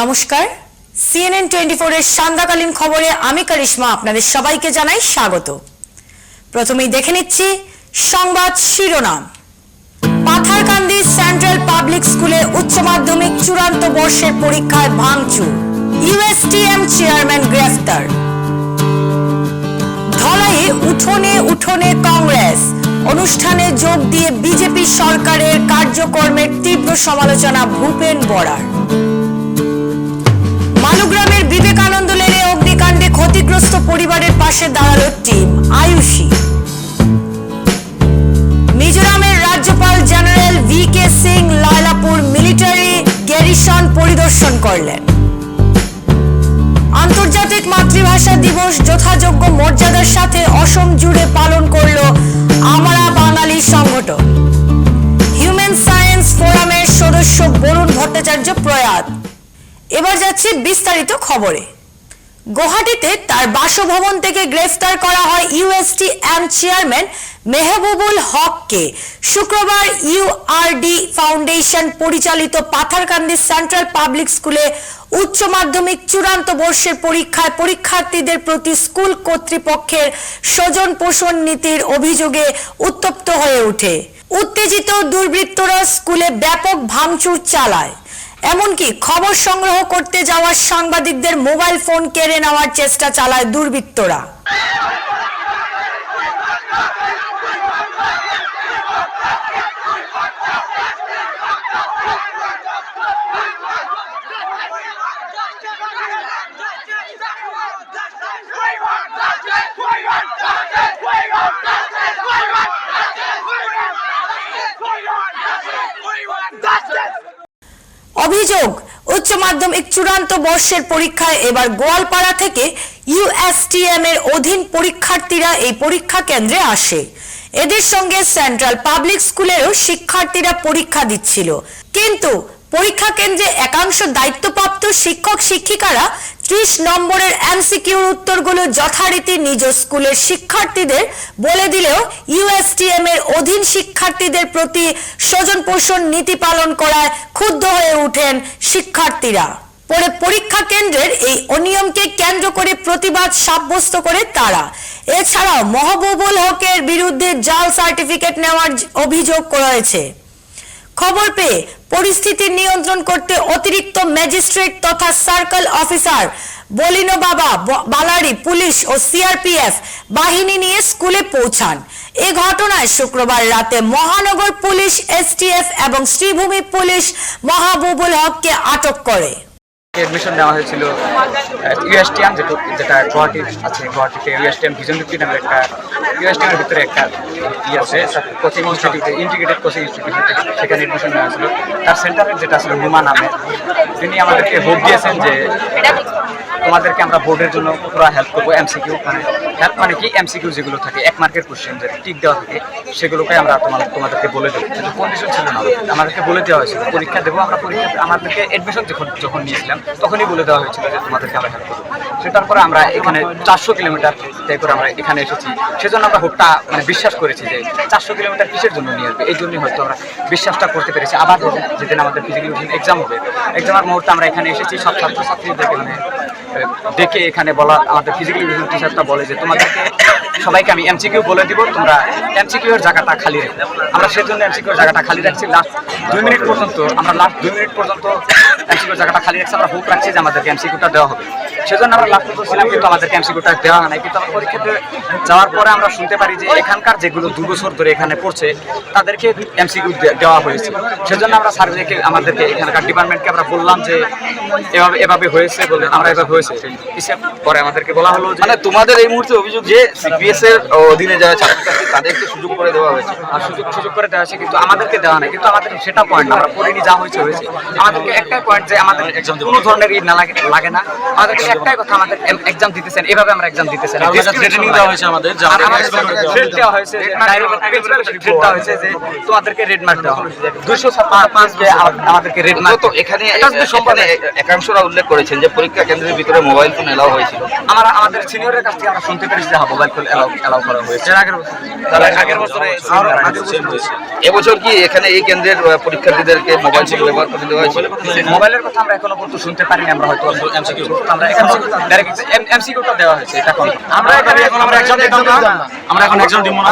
নমস্কার। CNN twenty ফোরের সান্ধ্যাকালীন খবরে আমি কারিশমা, আপনাদের সবাইকে জানাই স্বাগত। প্রথমেই দেখে নিচ্ছি সংবাদ শিরোনাম। পাথারকান্দি সেন্ট্রাল পাবলিক স্কুলে উচ্চ মাধ্যমিক চূড়ান্ত বর্ষের পরীক্ষায় ভাঙচুর। ইউএসটিএম চেয়ারম্যান গ্রেফতার। ধলাই উঠোনে উঠোনে কংগ্রেস। অনুষ্ঠানে যোগ দিয়ে বিজেপি সরকারের কার্যকর্মের তীব্র সমালোচনা ভূপেন বরার। পাশে দাঁড়াল টিম আয়ুষী। মিজোরামের রাজ্যপাল general V K Singh Lailapur military garrison পরিদর্শন করলেন। আন্তর্জাতিক মাতৃভাষা দিবস যথাযোগ্য মর্যাদার সাথে অসম জুড়ে পালন করল আমরা বাঙালি সংগঠন। হিউম্যান সায়েন্স ফোরামের সদস্য বরুণ ভট্টাচার্য প্রয়াত। এবার যাচ্ছি বিস্তারিত খবরে। গুয়াহাটিতে তার বাসভবন থেকে গ্রেফতার করা হয় ইউএসটি এম চেয়ারম্যান মেহবুবুল হককে। শুক্রবার ইউআরডি ফাউন্ডেশন পরিচালিত পাথারকান্দি সেন্ট্রাল পাবলিক স্কুলে উচ্চ মাধ্যমিক চূড়ান্ত বর্ষের পরীক্ষায় পরীক্ষার্থীদের প্রতি স্কুল কর্তৃপক্ষের স্বজন পোষণ নীতির অভিযোগে উত্তপ্ত হয়ে ওঠে। উত্তেজিত দুর্বৃত্তরা স্কুলে ব্যাপক ভাঙচুর চালায়। এমনকি খবর সংগ্রহ করতে যাওয়া সাংবাদিকদের মোবাইল ফোন কেড়ে নেওয়ার চেষ্টা চালায় দুর্বৃত্তরা। অভিযোগ, উচ্চ মাধ্যমিক চূড়ান্ত বর্ষের পরীক্ষায় এবার গোয়ালপাড়া থেকে ইউএসটিএম এর অধীন পরীক্ষার্থীরা এই পরীক্ষা কেন্দ্রে আসে। এদের সঙ্গে সেন্ট্রাল পাবলিক স্কুলেরও শিক্ষার্থীরা পরীক্ষা দিচ্ছিল। কিন্তু পরীক্ষা কেন্দ্রে একাংশ দায়িত্বপ্রাপ্ত শিক্ষক শিক্ষিকারা ত্রিশ নম্বরের এমসিকিউর উত্তরগুলো যথারীতি নিজ স্কুলের শিক্ষার্থীদের বলে দিলেও ইউএসটিএম এর অধীন শিক্ষার্থীদের প্রতি স্বজন পোষণ নীতি পালন করায় ক্ষুব্ধ হয়ে ওঠেন শিক্ষার্থীরা। পরে পরীক্ষা কেন্দ্রের এই অনিয়মকে কেন্দ্র করে প্রতিবাদ সাব্যস্ত করে তারা। এছাড়াও মহবুবুল হকের বিরুদ্ধে জাল সার্টিফিকেট নেওয়ার অভিযোগ রয়েছে। খবর পেয়ে পরিস্থিতি নিয়ন্ত্রণ করতে অতিরিক্ত ম্যাজিস্ট্রেট তথা সার্কেল অফিসার বলিনো বাবা বালারি, পুলিশ ও সিআরপিএফ বাহিনী নিয়ে স্কুলে পৌঁছান। এ ঘটনায় শুক্রবার রাতে মহানগর পুলিশ, এসটিএফ এবং শ্রীভূমি পুলিশ মাহবুবুল হককে আটক করে। এডমিশন নেওয়া হয়েছিল ইউএসটিএম যেটা যেটা গুয়াহাটির আছে, গুয়াহাটিতে ইউএসটিএম ভিজন ফিফটি নামের একটা ইউএসটিএম এর ভিতরে একটা ই আছে কোচিং ইনস্টিটিউটে ইন্টিগ্রেটেড কোচিং ইনস্টিটিউট সেখানে এডমিশন নেওয়া হয়েছিল। তার সেন্টারের যেটা ছিল হুমা নামে, তিনি আমাদেরকে হোপ দিয়েছেন যে তোমাদেরকে আমরা বোর্ডের জন্য পুরো হেল্প করব এমসিকিউ মানে হেল্প মানে কি? এমসিকিউ যেগুলো থাকে, এক মার্কের কোশ্চেন যে টিক দেওয়া থাকে, সেগুলোকে আমরা তোমাদের, তোমাদেরকে বলে দেবো। কিন্তু কন্ডিশন ছিল না। আমাদেরকে বলে দেওয়া হয়েছিল, পরীক্ষা দেবো, আমরা পরীক্ষা আমাদেরকে এডমিশন যখন যখন নিয়েছিলাম তখনই বলে দেওয়া হয়েছিল যে তোমাদেরকে আমরা হেল্প করব। সেটার পরে আমরা এখানে চারশো কিলোমিটার তাই করে আমরা এখানে এসেছি। সেজন্য আমরা হোপটা মানে বিশ্বাস করেছি যে চারশো কিলোমিটার কিসের জন্য নিয়ে আসবে? এই জন্যই হয়তো আমরা বিশ্বাসটা করতে পেরেছি। আবার যেদিন আমাদের ফিজিক্যাল এক্সাম হবে এক্সামের মুহূর্তে আমরা এখানে এসেছি। সব ছাত্রছাত্রীদেরকে মানে ডেকে এখানে বলা, আমাদের ফিজিক্যাল টিচারটা বলে যে তোমাদেরকে সবাইকে আমি এমসিকিউ বলে দিব তোমরা এমসিকিউ এর জায়গাটা খালি রেখো। আমরা সেজন্য এমসিকিউ এর জায়গাটা খালি রাখছি। লাস্ট দুই মিনিট পর্যন্ত আমরা লাস্ট দুই মিনিট পর্যন্ত এমসিকিউ এর জায়গাটা খালি রাখছি। আমরা হোপ রাখছি যে আমাদেরকে এমসিকিউটা দেওয়া হবে। সেজন্য আমরা লাস্ট পর্যন্ত ছিলাম কিন্তু আমাদেরকে এমসিকিউটা দেওয়া হয় নাই। কিন্তু আমরা পরীক্ষাতে যাওয়ার পরে আমরা শুনতে পারি যে এখানকার যেগুলো দু বছর ধরে এখানে পড়ছে তাদেরকে এমসিকিউ দেওয়া হয়েছে। সেজন্য আমরা সার্ভেকে আমাদেরকে এখানকার ডিপার্টমেন্টকে আমরা বললাম যে এভাবে এভাবে হয়েছে বলে আমরা এভাবে হয়েছে। হিসেব পরে আমাদেরকে বলা হলো যে মানে তোমাদের এই মুহূর্তে অভিযোগ যে এর অধীনে যারা ছাত্রছাত্রী তাদেরকে সুযোগ করে দেওয়া হয়েছে। আর সুযোগ সুযোগ করে দেওয়া হয়েছে কিন্তু আমাদেরকে দেওয়া নাই। কিন্তু আমাদের সেটা পয়েন্ট আমরা পড়িনি যা হয়েছে হয়েছে। আমাদেরকে একটাই পয়েন্ট যে আমাদের কোনো ধরনের ই না লাগে লাগে না। আমাদেরকে একটাই কথা আমাদের এক্সাম দিতেছেন। এভাবে আমরা এক্সাম দিতেছেন। training দেওয়া হয়েছে আমাদের, দেওয়া হয়েছে। দেওয়া হয়েছে যে তোমাদেরকে রেড মার্ক দেওয়া হবে। দুশো পাঁচ আমাদেরকে রেড মার্ক তো এখানে হয়। একাংশরা উল্লেখ করেছেন যে পরীক্ষা কেন্দ্রের ভিতরে মোবাইল ফোন এলাও হয়েছিল। আমরা আমাদের সিনিয়রের কাছ থেকে আমরা শুনতে পেরেছি যে হ্যাঁ মোবাইল ফোন এলাও এলাও করা হয়েছে। আগের বছর। তাহলে আগের বছরে এবছর কি এখানে এই কেন্দ্রের পরীক্ষার্থীদেরকে মোবাইল ফোন ব্যবহার করতে দেওয়া হয়েছিল মোবাইলের কথা আমরা এখনও পর্যন্ত শুনতে পারিনি আমরা হয়তো এমসিকিউ আমরা এখনও ডাইরেক্ট এমসিকিউটা দেওয়া হয়েছে এটা এখন। আমরা এখানে আমরা দিতাম না। আমরা এখন এক্সাম দিব না।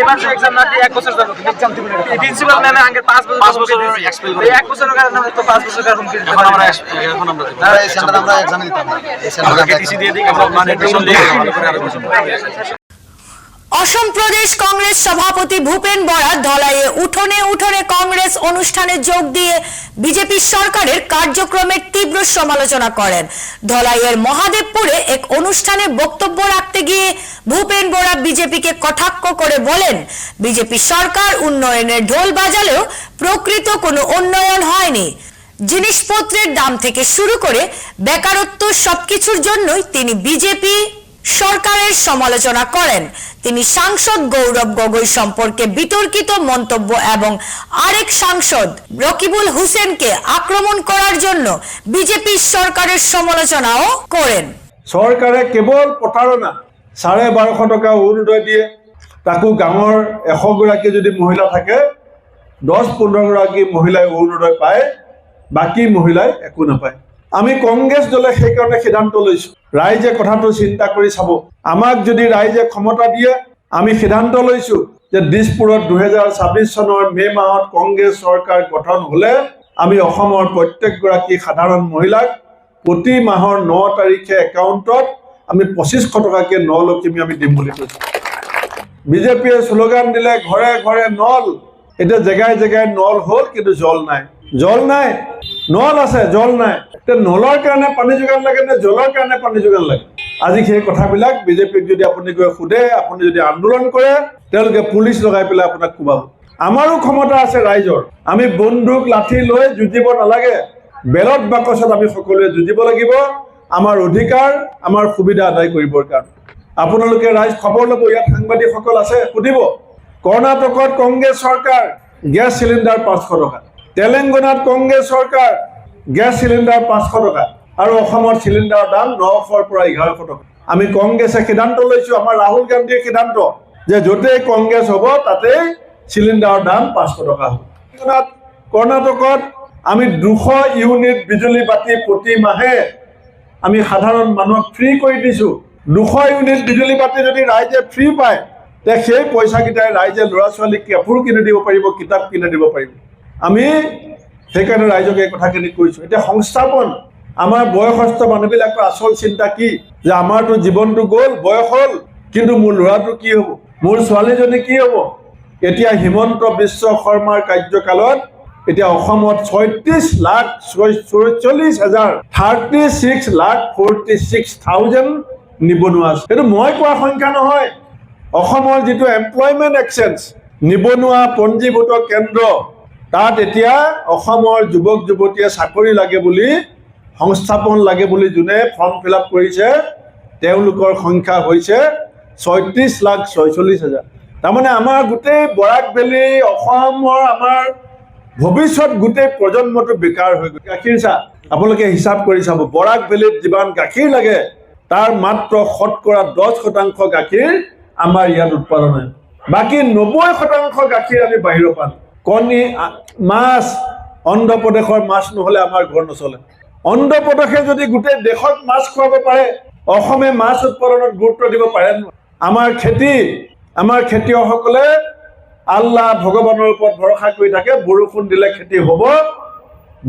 এবার এক্সাম না দিয়ে এক বছর যাব এক্সাম দিব প্রিন্সিপাল ম্যামে আগে 5 বছর 5 বছর এক্সপেল করে এক বছরের কারণে আমরা তো 5 বছর কারণ এখন আমরা এখন আমরা এই সেন্টার আমরা এক্সাম দিতাম না। এই সেন্টার আমরা কেটিসি দিয়ে দিই আমরা মানে টিউশন দিয়ে ভালো অসম প্রদেশ কংগ্রেস সভাপতি ভূপেন বরা ধলাইয়ে উঠোনে উঠোনে কংগ্রেস অনুষ্ঠানে যোগ দিয়ে বিজেপি সরকারের কার্যক্রমের তীব্র সমালোচনা করেন। ধলাইয়ের মহাদেবপুরে এক অনুষ্ঠানে বক্তব্য রাখতে গিয়ে ভূপেন বরা বিজেপিকে কটাক্ষ করে বলেন, বিজেপি সরকার উন্নয়নের ঢোল বাজালেও প্রকৃত কোনো উন্নয়ন হয়নি। জিনিসপত্রের দাম থেকে শুরু করে বেকারত্ব সবকিছুর জন্যই তিনি বিজেপি সরকারের সমালোচনা করেন। তিনি সাংসদ গৌরব গগৈ সম্পর্কে বিতর্কিত মন্তব্য এবং আরেক সাংসদ রকিবুল হোসেনকে আক্রমণ করার জন্য বিজেপি সরকারের সমালোচনাও করেন। চৰকাৰে কেৱল প্ৰতাৰণা, চাৰে বাৰশ টকা অৰুণোদয় দিয়ে। তাকো গাঁৱৰ এশগৰাকী যদি মহিলা থাকে দহ পোন্ধৰগৰাকী মহিলাই অৰুণোদয় পায়, বাকী মহিলাই একো নাপায়। আমি কংগ্ৰেছ দলে সেইকাৰণে সিদ্ধান্ত লৈছোঁ। ৰাইজে কথাটো চিন্তা কৰি চাব। আমাক যদি ৰাইজে ক্ষমতা দিয়ে, আমি সিদ্ধান্ত লৈছোঁ যে দিছপুৰত দুহেজাৰ ছাব্বিছ চনৰ মে' মাহত কংগ্ৰেছ চৰকাৰ গঠন হ'লে আমি অসমৰ প্ৰত্যেকগৰাকী সাধাৰণ মহিলাক প্ৰতি মাহৰ ন তাৰিখে একাউণ্টত আমি পঁচিছশ টকাকৈ ন লক্ষ্মী আমি দিম বুলি কৈছোঁ। বিজেপিয়ে শ্লোগান দিলে, ঘৰে ঘৰে নল। এতিয়া জেগাই জেগাই নল হ'ল, কিন্তু জল নাই। জল নাই, নল আছে, জল নাই। নলৰ কাৰণে পানী যোগান লাগে নে জলৰ কাৰণে পানী যোগান লাগে? আজি সেই কথাবিলাক বিজেপিক যদি আপুনি গৈ সোধে, আপুনি যদি আন্দোলন কৰে, তেওঁলোকে পুলিচ লগাই পেলাই আপোনাক কোবাব। আমাৰো ক্ষমতা আছে ৰাইজৰ। আমি বন্দুক, লাঠি লৈ যুঁজিব নালাগে। বেলত বাকচত আমি সকলোৱে যুঁজিব লাগিব। আমাৰ অধিকাৰ, আমাৰ সুবিধা আদায় কৰিবৰ কাৰণে। আপোনালোকে ৰাইজ খবৰ ল'ব, ইয়াত সাংবাদিকসকল আছে, সুধিব। কৰ্ণাটকত কংগ্ৰেছ চৰকাৰ, গেছ চিলিণ্ডাৰ পাঁচশো টকা। তেলেংগানাত কংগ্ৰেছ চৰকাৰ গেছ চিলিণ্ডাৰ পাঁচশো টকা আৰু অসমত চিলিণ্ডাৰৰ দাম নশৰ পৰা এঘাৰশ টকা। আমি কংগ্ৰেছে সিদ্ধান্ত লৈছোঁ, আমাৰ ৰাহুল গান্ধীৰ সিদ্ধান্ত যে য'তেই কংগ্ৰেছ হ'ব, তাতেই চিলিণ্ডাৰৰ দাম পাঁচশো টকা হ'ব। কৰ্ণাটকত আমি দুশ ইউনিট বিজুলী বাতি প্ৰতি মাহে আমি সাধাৰণ মানুহক ফ্ৰী কৰি দিছোঁ। দুশ ইউনিট বিজুলী বাতি যদি ৰাইজে ফ্ৰী পায়, তে সেই পইচাকেইটাই ৰাইজে ল'ৰা ছোৱালীক কাপোৰ কিনি দিব পাৰিব, কিতাপ কিনি দিব পাৰিব। আমি সেইকাৰণে ৰাইজক এই কথাখিনি কৈছোঁ। এতিয়া সংস্থাপন আমাৰ বয়সস্থ মানুহবিলাকৰ আচল চিন্তা কি? যে আমাৰতো জীৱনটো গ'ল বয়স হ'ল কিন্তু মোৰ ল'ৰাটো কি হ'ব? মোৰ ছোৱালীজনী কি হ'ব? এতিয়া হিমন্ত বিশ্ব শৰ্মাৰ কাৰ্যকালত এতিয়া অসমত ছয়ত্ৰিছ লাখ ছয়চল্লিছ হাজাৰ thirty six lakh forty six thousand নিবনুৱা আছে। এইটো মই কোৱা সংখ্যা নহয়। অসমৰ যিটো এমপ্লয়মেণ্ট এক্সেঞ্জ নিবনুৱা পঞ্জীভূত কেন্দ্ৰ তাত এতিয়া অসমৰ যুৱক যুৱতীয়ে চাকৰি লাগে বুলি, সংস্থাপন লাগে বুলি যোনে ফৰ্ম ফিল আপ কৰিছে, তেওঁলোকৰ সংখ্যা হৈছে ছয়ত্ৰিছ লাখ ছয়চল্লিছ হাজাৰ। তাৰমানে আমাৰ গোটেই বৰাক ভেলী অসমৰ আমাৰ ভৱিষ্যত গোটেই প্ৰজন্মটো বেকাৰ হৈ গ'ল গাখীৰ চাহ, আপোনালোকে হিচাপ কৰি চাব, বৰাক ভেলীত যিমান গাখীৰ লাগে, তাৰ মাত্ৰ শতকৰা দহ শতাংশ গাখীৰ আমাৰ ইয়াত উৎপাদন হয়। বাকী নব্বৈ শতাংশ গাখীৰ আমি বাহিৰৰ পাওঁ কণী মাছ, অন্ধ্ৰপ্ৰদেশৰ মাছ নহ'লে আমাৰ ঘৰ নচলে। অন্ধ্ৰপ্ৰদেশে যদি গোটেই দেশত মাছ খুৱাব পাৰে, অসমে মাছ উৎপাদনত গুৰুত্ব দিব পাৰে? আমাৰ খেতি, আমাৰ খেতিয়কসকলে আল্লাহ ভগৱানৰ ওপৰত ভৰসা কৰি থাকে, বৰষুণ দিলে খেতি হ'ব,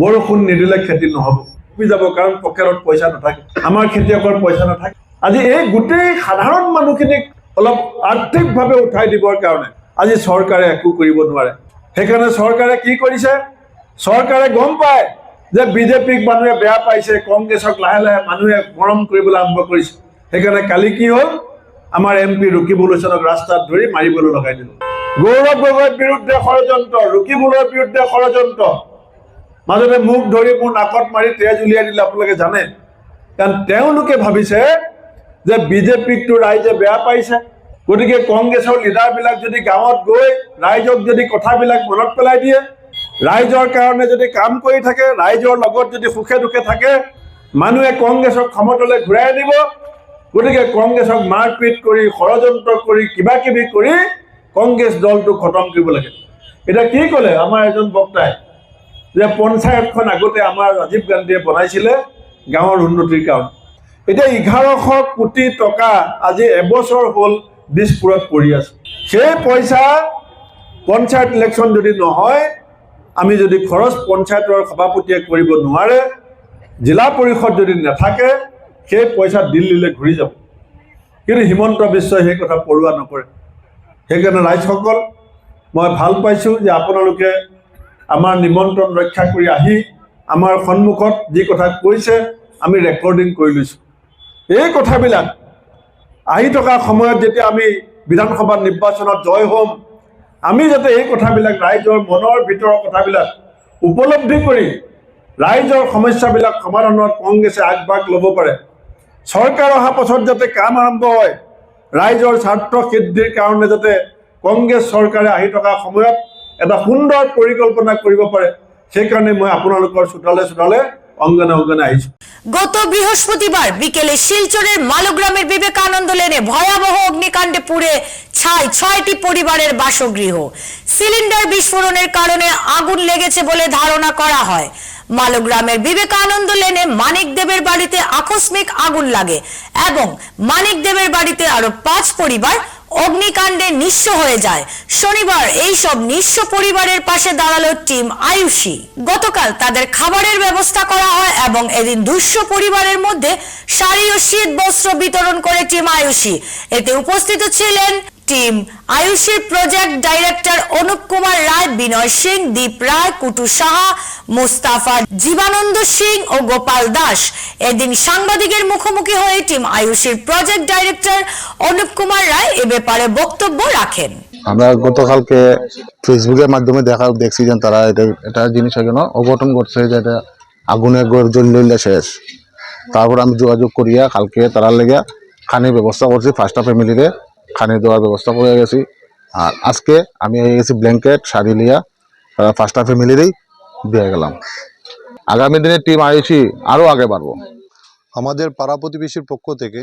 বৰষুণ নিদিলে খেতি নহ'ব। ডুবি যাব কাৰণ পকেটত পইচা নাথাকে, আমাৰ খেতিয়কৰ পইচা নাথাকে। আজি এই গোটেই সাধাৰণ মানুহখিনিক অলপ আৰ্থিকভাৱে উঠাই দিবৰ কাৰণে আজি চৰকাৰে একো কৰিব নোৱাৰে। সেইকাৰণে চৰকাৰে কি কৰিছে? চৰকাৰে গম পায় যে বিজেপিক মানুহে বেয়া পাইছে, কংগ্ৰেছক লাহে লাহে মানুহে মৰম কৰিবলৈ আৰম্ভ কৰিছে। সেইকাৰণে কালি কি হ'ল? আমাৰ এম পি ৰকিবুল হুছেইনক ৰাস্তাত ধৰি মাৰিবলৈ লগাই দিলোঁ। গৌৰৱ গগৈৰ বিৰুদ্ধে ষড়যন্ত্ৰ ৰকিবুলৰ বিৰুদ্ধে ষড়যন্ত্ৰ। মাজতে মোক ধৰি মোৰ নাকত মাৰি তেজ উলিয়াই দিলে, আপোনালোকে জানে। কাৰণ তেওঁলোকে ভাবিছে যে বিজেপিকটো ৰাইজে বেয়া পাইছে। গতিকে কংগ্ৰেছৰ লিডাৰবিলাক যদি গাঁৱত গৈ ৰাইজক যদি কথাবিলাক মনত পেলাই দিয়ে, ৰাইজৰ কাৰণে যদি কাম কৰি থাকে, ৰাইজৰ লগত যদি সুখে দুখে থাকে, মানুহে কংগ্ৰেছক ক্ষমতালৈ ঘূৰাই আনিব। গতিকে কংগ্ৰেছক মাৰপিট কৰি, ষড়যন্ত্ৰ কৰি কিবা কিবি কৰি কংগ্ৰেছ দলটো খতম কৰিব লাগে। এতিয়া কি ক'লে আমাৰ এজন বক্তাই যে পঞ্চায়তখন আগতে আমাৰ ৰাজীৱ গান্ধীয়ে বনাইছিলে গাঁৱৰ উন্নতিৰ কাৰণে। এতিয়া এঘাৰশ কোটি টকা আজি এবছৰ হ'ল দিছপুৰত পৰি আছে সেই পইচা পঞ্চায়ত ইলেকশ্যন যদি নহয়, আমি যদি খৰচ পঞ্চায়তৰ সভাপতিয়ে কৰিব নোৱাৰে, জিলা পৰিষদ যদি নাথাকে, সেই পইচা দিল্লীলৈ ঘূৰি যাব। কিন্তু হিমন্ত বিশ্বই সেই কথা পৰোৱা নকৰে। সেইকাৰণে ৰাইজসকল, মই ভালো পাইছোঁ যে আপোনালোকে আমাৰ নিমন্ত্ৰণ ৰক্ষা কৰি আহি আমাৰ সন্মুখত যি কথা কৈছে, আমি ৰেকৰ্ডিং কৰি লৈছোঁ। এই কথাবিলাক আহি থকা সময়ত যেতিয়া আমি বিধানসভা নিৰ্বাচনত জয় হ'ম আমি যাতে এই কথাবিলাক ৰাইজৰ মনৰ ভিতৰৰ কথাবিলাক উপলব্ধি কৰি ৰাইজৰ সমস্যাবিলাক সমাধানত কংগ্ৰেছে আগভাগ ল'ব পাৰে। চৰকাৰ অহাৰ পাছত যাতে কাম আৰম্ভ হয় ৰাইজৰ স্বাৰ্থ সিদ্ধিৰ কাৰণে যাতে কংগ্ৰেছ চৰকাৰে আহি থকা সময়ত এটা সুন্দৰ পৰিকল্পনা কৰিব পাৰে সেইকাৰণে মই আপোনালোকৰ চোতালে চোতালে অংগনে অংগনে গত বৃহস্পতিবার বিকেলে শিলচরের মালগ্রামের বিবেকানন্দ লেনে ভয়াবহ অগ্নিকাণ্ডে পুড়ে ছাই ছয়টি পরিবারের বাসগৃহ। সিলিন্ডার বিস্ফোরণের কারণে আগুন লেগেছে বলে ধারণা করা হয়। মালগ্রামের বিবেকানন্দ লেনে মানিক দেবের বাড়িতে আকস্মিক আগুন লাগে এবং মানিক দেবের বাড়িতে আরও পাঁচ পরিবার অগ্নিকাণ্ডে নিঃস্ব হয়ে যায়। শনিবার এই সব নিঃস্ব পরিবারের পাশে দাঁড়াল টিম আয়ুষী। গতকাল তাদের খাবারের ব্যবস্থা করা হয় এবং এদিন দুঃস্ব পরিবারের মধ্যে শাড়ি ও শীত বস্ত্র বিতরণ করে টিম আয়ুষী। এতে উপস্থিত ছিলেন টিম আয়ুষের প্রজেক্ট ডাইরেক্টর অনুপ কুমার রায়, বিনয় সিং, দীপ রায়, কুটু সাহা, মুস্তাফা জীবানন্দ সিং ও গোপাল দাস। এদিন সাংবাদিকের মুখোমুখি হয়ে টিম আয়ুষের প্রজেক্ট ডাইরেক্টর অনুপ কুমার রায় এ ব্যাপারে বক্তব্য রাখেন। আমরা গতকালকে ফেসবুকের মাধ্যমে দেখা দেখছি যে তারা এটা এটা জিনিস কেন অঘটন ঘটছে যে এটা আগুনে জ্বললে শেষ। তারপর আমি যোগাযোগ করিয়া কালকে তারা লেগে খানির ব্যবস্থা করছি ফার্স্টটা ফ্যামিলিরে খানি দেওয়ার ব্যবস্থা করে গেছি। আর আজকে আমি এই গেছি ব্ল্যাঙ্কেট, শাড়ি লিয়া তারা ফার্স্টটা ফ্যামিলিরই দিয়ে গেলাম। আগামী দিনে টিম আইসি আরও আগে বাড়বো। আমাদের পাড়া প্রতিবেশীর পক্ষ থেকে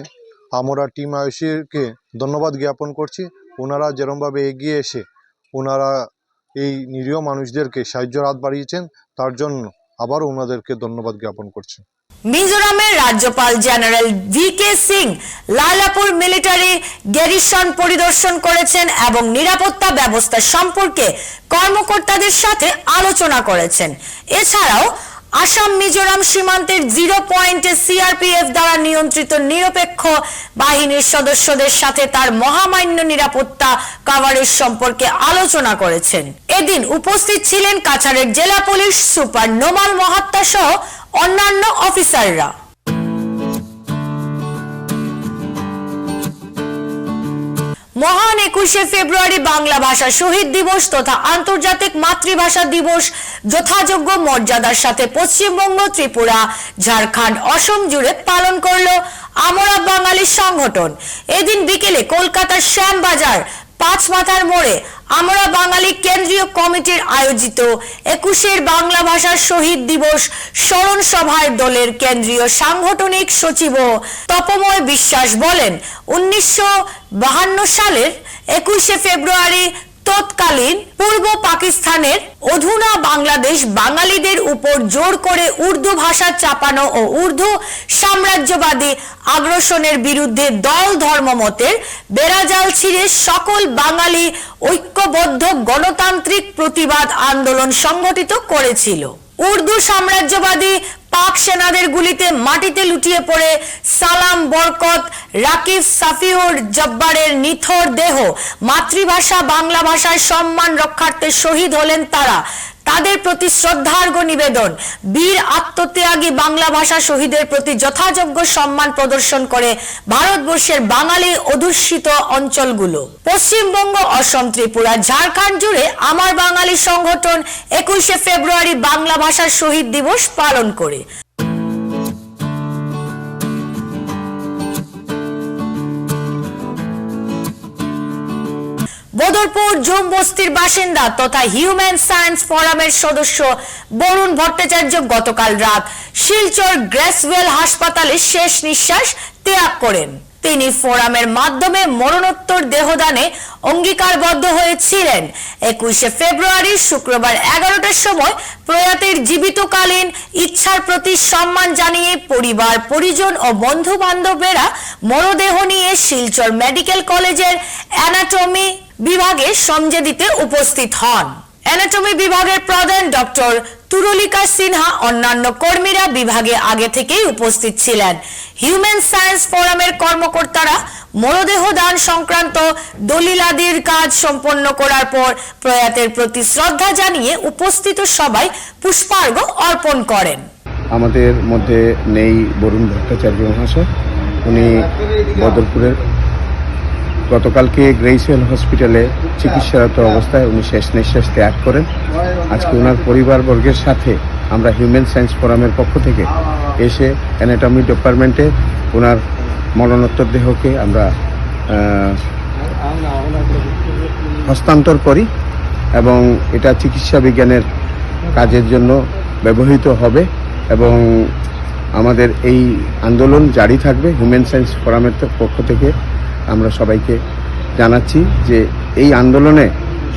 আমরা টিম আয়ুষীকে ধন্যবাদ জ্ঞাপন করছি। ওনারা যেরমভাবে এগিয়ে এসে ওনারা এই নিরীহ মানুষদেরকে সাহায্যের হাত বাড়িয়েছেন, তার জন্য আবারও ওনাদেরকে ধন্যবাদ জ্ঞাপন করছি। মিজোরামের রাজ্যপাল general V K Singh Lalapur military garrison পরিদর্শন করেছেন এবং নিরাপত্তা ব্যবস্থা সম্পর্কে কর্মকর্তাদের সাথে আলোচনা করেছেন। এছাড়াও আসাম মিজোরাম সীমান্তের জিরো পয়েন্টে সিআরপিএফ দ্বারা নিয়ন্ত্রিত নিরপেক্ষ বাহিনীর সদস্যদের সাথে তার মহামান্য নিরাপত্তা কাভারেজ সম্পর্কে আলোচনা করেছেন। এদিন উপস্থিত ছিলেন কাছাড়ের জেলা পুলিশ সুপার নোমাল মহাত্মা সহ অন্যান্য অফিসাররা মহান একুশে ফেব্রুয়ারি বাংলা ভাষা শহীদ দিবস তথা আন্তর্জাতিক মাতৃভাষা দিবস যথাযোগ্য মর্যাদার সাথে পশ্চিমবঙ্গ, ত্রিপুরা, ঝাড়খণ্ড, অসম জুড়ে পালন করল আমরা বাঙালির সংগঠন। এদিন বিকেলে কলকাতার শ্যামবাজার পাঁচ মাথার মোড়ে আমরা বাঙালি কেন্দ্রীয় কমিটির আয়োজিত একুশের বাংলা ভাষার শহীদ দিবস স্মরণ সভায় দলের কেন্দ্রীয় সাংগঠনিক সচিব তপময় বিশ্বাস বলেন, উনিশশো সালের একুশে ফেব্রুয়ারি তৎকালীন পূর্ব পাকিস্তানের অধুনা বাংলাদেশ বাঙালিদের উপর জোর করে উর্দু ভাষা চাপানো ও উর্দু সাম্রাজ্যবাদী আগ্রাসনের বিরুদ্ধে দল ধর্মমতের বেড়াজাল ছিঁড়ে সকল বাঙালি ঐক্যবদ্ধ গণতান্ত্রিক প্রতিবাদ আন্দোলন সংগঠিত করেছিল। উর্দু সাম্রাজ্যবাদী পাক সেনাদের গুলিতে মাটিতে লুটিয়ে পড়ে সালাম বরকত, রাকিব সাফিউর জব্বারের নিথর দেহ। মাতৃভাষা বাংলা ভাষায় সম্মান রক্ষার্থে শহীদ হলেন তারা। তাদের প্রতি শ্রদ্ধার্ঘ নিবেদন। বীর আত্মত্যাগী বাংলা ভাষা শহীদের প্রতি যথাযোগ্য সম্মান প্রদর্শন করে ভারতবর্ষের বাঙালি অধুষ্ঠিত অঞ্চলগুলো। পশ্চিমবঙ্গ, অসম, ত্রিপুরা, ঝাড়খণ্ড জুড়ে আমার বাঙালি সংগঠন একুশে ফেব্রুয়ারি বাংলা ভাষার শহীদ দিবস পালন করে। বদরপুর ঝুম বস্তির বাসিন্দা তথা হিউম্যান সায়েন্স ফোরামের সদস্য বরুণ ভট্টাচার্য গতকাল রাত শিলচর গ্রেসওয়েল হাসপাতালে শেষ নিঃশ্বাস ত্যাগ করেন। তিনি ফোরামের মাধ্যমে মরণোত্তর দেহদানে অঙ্গীকারবদ্ধ হয়েছিলেন। একুশে ফেব্রুয়ারি শুক্রবার এগারোটার সময় প্রয়াতের জীবিতকালীন ইচ্ছার প্রতি সম্মান জানিয়ে পরিবার, পরিজন ও বন্ধু বান্ধবেরা মরদেহ নিয়ে শিলচর মেডিকেল কলেজের অ্যানাটমি বিভাগে সমঝে দিতে উপস্থিত হন। অ্যানাটমি বিভাগের প্রধান ডক্টর তুরলিকা সিনহা অন্যান্য কর্মীরা বিভাগে আগে থেকেই উপস্থিত ছিলেন। হিউম্যান সায়েন্স ফোরামের কর্মকর্তারা মরদেহ দান সংক্রান্ত দলিলাদির কাজ সম্পন্ন করার পর প্রয়াতের প্রতি শ্রদ্ধা জানিয়ে উপস্থিত সবাই পুষ্পার্ঘ অর্পণ করেন। আমাদের মধ্যে নেই বরুণ ভট্টাচার্য মহাশয়। উনি বদরপুরের গতকালকে গ্রেইসওয়েল হসপিটালে চিকিৎসারত অবস্থায় উনি শেষ নিঃশ্বাস ত্যাগ করেন। আজকে ওনার পরিবারবর্গের সাথে আমরা হিউম্যান সায়েন্স ফোরামের পক্ষ থেকে এসে অ্যানাটমি ডিপার্টমেন্টে ওনার মরণোত্তর দেহকে আমরা হস্তান্তর করি এবং এটা চিকিৎসা বিজ্ঞানের কাজের জন্য ব্যবহৃত হবে এবং আমাদের এই আন্দোলন জারি থাকবে হিউম্যান সায়েন্স ফোরামের পক্ষ থেকে। আমরা সবাইকে জানাচ্ছি যে এই আন্দোলনে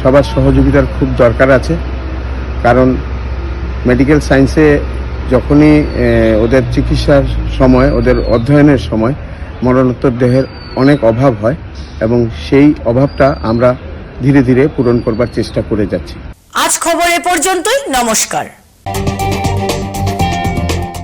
সবার সহযোগিতার খুব দরকার আছে। কারণ মেডিকেল সায়েন্সে যখনই ওদের চিকিৎসার সময়, ওদের অধ্যয়নের সময় মরণোত্তর দেহের অনেক অভাব হয় এবং সেই অভাবটা আমরা ধীরে ধীরে পূরণ করবার চেষ্টা করে যাচ্ছি। আজ খবর এ পর্যন্তই, নমস্কার।